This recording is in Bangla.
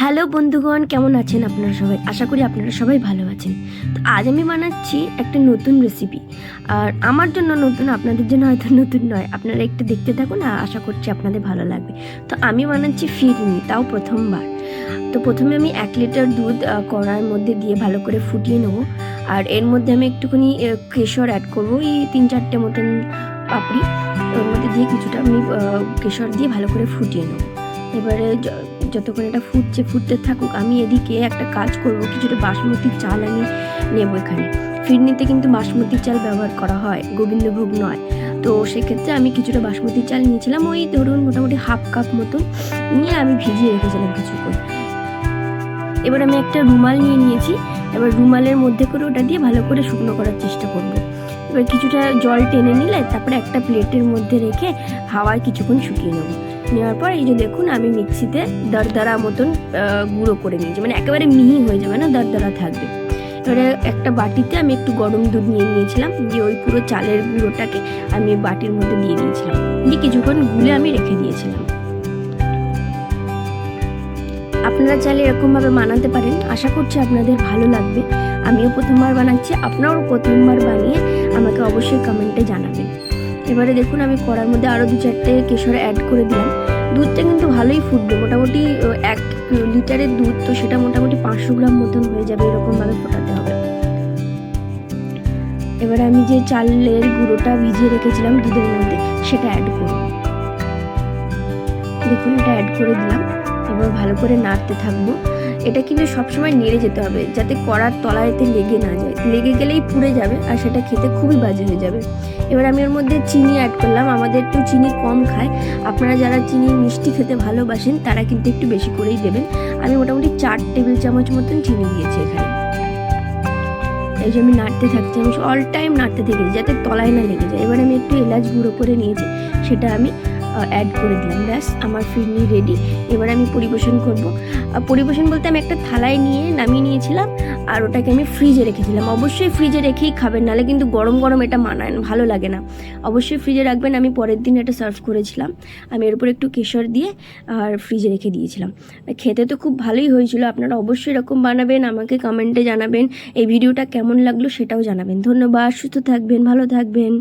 হ্যালো বন্ধুগণ, কেমন আছেন আপনারা সবাই? আশা করি আপনারা সবাই ভালো আছেন। তো আজ আমি বানাচ্ছি একটা নতুন রেসিপি আর আমার জন্য নতুন, আপনাদের জন্য হয়তো নতুন নয়। আপনারা একটু দেখতে থাকুন, আর আশা করছি আপনাদের ভালো লাগবে। তো আমি বানাচ্ছি ফিরনি তাও প্রথমবার। তো প্রথমে আমি এক লিটার দুধ কড়ার মধ্যে দিয়ে ভালো করে ফুটিয়ে নেব। আর এর মধ্যে আমি একটুখানি কেশর অ্যাড করব। এই তিন চারটে মতন পাপড়ি। ওর মধ্যে দিয়ে কিছুটা আমি কেশর দিয়ে ভালো করে ফুটিয়ে নেব। এবারে যতক্ষণ এটা ফুটছে, ফুটতে থাকুক, আমি এদিকে একটা কাজ করব, কিছুটা বাসমতি চাল আমি নেব এখানে। ফিরনিতে কিন্তু বাসমতি চাল ব্যবহার করা হয়, গোবিন্দভোগ নয়। তো সেক্ষেত্রে আমি কিছুটা বাসমতি চাল নিয়েছিলাম, ওই ধরুন মোটামুটি হাফ কাপ মতন নিয়ে আমি ভিজিয়ে রেখেছিলাম কিছুক্ষণ। এবার আমি একটা রুমাল নিয়ে নিয়েছি, এবার রুমালের মধ্যে করে ওটা দিয়ে ভালো করে শুকনো করার চেষ্টা করব। এবার কিছুটা জল টেনে নিলে তারপরে একটা প্লেটের মধ্যে রেখে হাওয়ায় কিছুক্ষণ শুকিয়ে নেব। নেওয়ার পর এই যে দেখুন, আমি মিক্সিতে দরদরা মতন গুঁড়ো করে নিয়েছি। মানে একেবারে মিহি হয়ে যাবে না, দরদরা থাকবে। এবারে একটা বাটিতে আমি একটু গরম দুধ নিয়ে নিয়েছিলাম, দিয়ে ওই পুরো চালের গুঁড়োটাকে আমি বাটির মধ্যে দিয়ে দিয়েছিলাম। দিয়ে কিছুক্ষণ গুলে আমি রেখে দিয়েছিলাম। আপনারা চাইলে এরকমভাবে বানাতে পারেন। আশা করছি আপনাদের ভালো লাগবে। আমিও প্রথমবার বানাচ্ছি, আপনারাও প্রথমবার বানিয়ে আমাকে অবশ্যই কমেন্টে জানাবেন। এবারে দেখুন আমি কড়ার মধ্যে আরও দু চারটে কেশর অ্যাড করে দিলাম। দুধটা কিন্তু ভালোই ফুটবে, মোটামুটি এক লিটারের দুধ তো সেটা মোটামুটি পাঁচশো গ্রাম মতন হয়ে যাবে এরকমভাবে ফোটাতে হবে। এবারে আমি যে চালের গুঁড়োটা ভিজিয়ে রেখেছিলাম দুধের মধ্যে, সেটা অ্যাড করব। দেখুন, এটা অ্যাড করে দিলাম। এবার ভালো করে নাড়তে থাকব, এটা কিন্তু সবসময় নেড়ে যেতে হবে, যাতে কড়ার তলায়তে লেগে না যায়। লেগে গেলেই পুড়ে যাবে আর সেটা খেতে খুবই বাজে হয়ে যাবে। এবার আমি ওর মধ্যে চিনি অ্যাড করলাম, আমাদের একটু চিনি কম খায়। আপনারা যারা চিনি মিষ্টি খেতে ভালোবাসেন, তারা কিন্তু একটু বেশি করেই দেবেন। আমি মোটামুটি চার টেবিল চামচ মতন চিনি দিয়েছি এখানে। এই যে আমি নাড়তে থাকছি, আমি অল টাইম নাড়তে থেকেছি যাতে তলায় না লেগে যায়। এবার আমি একটু এলাচ গুঁড়ো করে নিয়েছি, সেটা আমি অ্যাড করে দিলাম। ব্যাস, আমার ফিরনি রেডি এবার আমি পরিবেশন করব। পরিবেশন বলতে আমি একটা থালায় নিয়ে নামিয়ে নিয়েছিলাম, আর ওটাকে আমি ফ্রিজে রেখেছিলাম অবশ্যই ফ্রিজে রেখেই খাবেন, নাহলে কিন্তু গরম গরম এটা মানায় ভালো লাগে না। অবশ্যই ফ্রিজে রাখবেন, আমি পরের দিন এটা সার্ভ করেছিলাম। আমি এর উপর একটু কেশর দিয়ে, আর ফ্রিজে রেখে দিয়েছিলাম। খেতে তো খুব ভালোই হয়েছিল, আপনারা অবশ্যই এরকম বানাবেন, আমাকে কমেন্টে জানাবেন, এই ভিডিওটা কেমন লাগল সেটাও জানাবেন। ধন্যবাদ, সুস্থ থাকবেন, ভালো থাকবেন।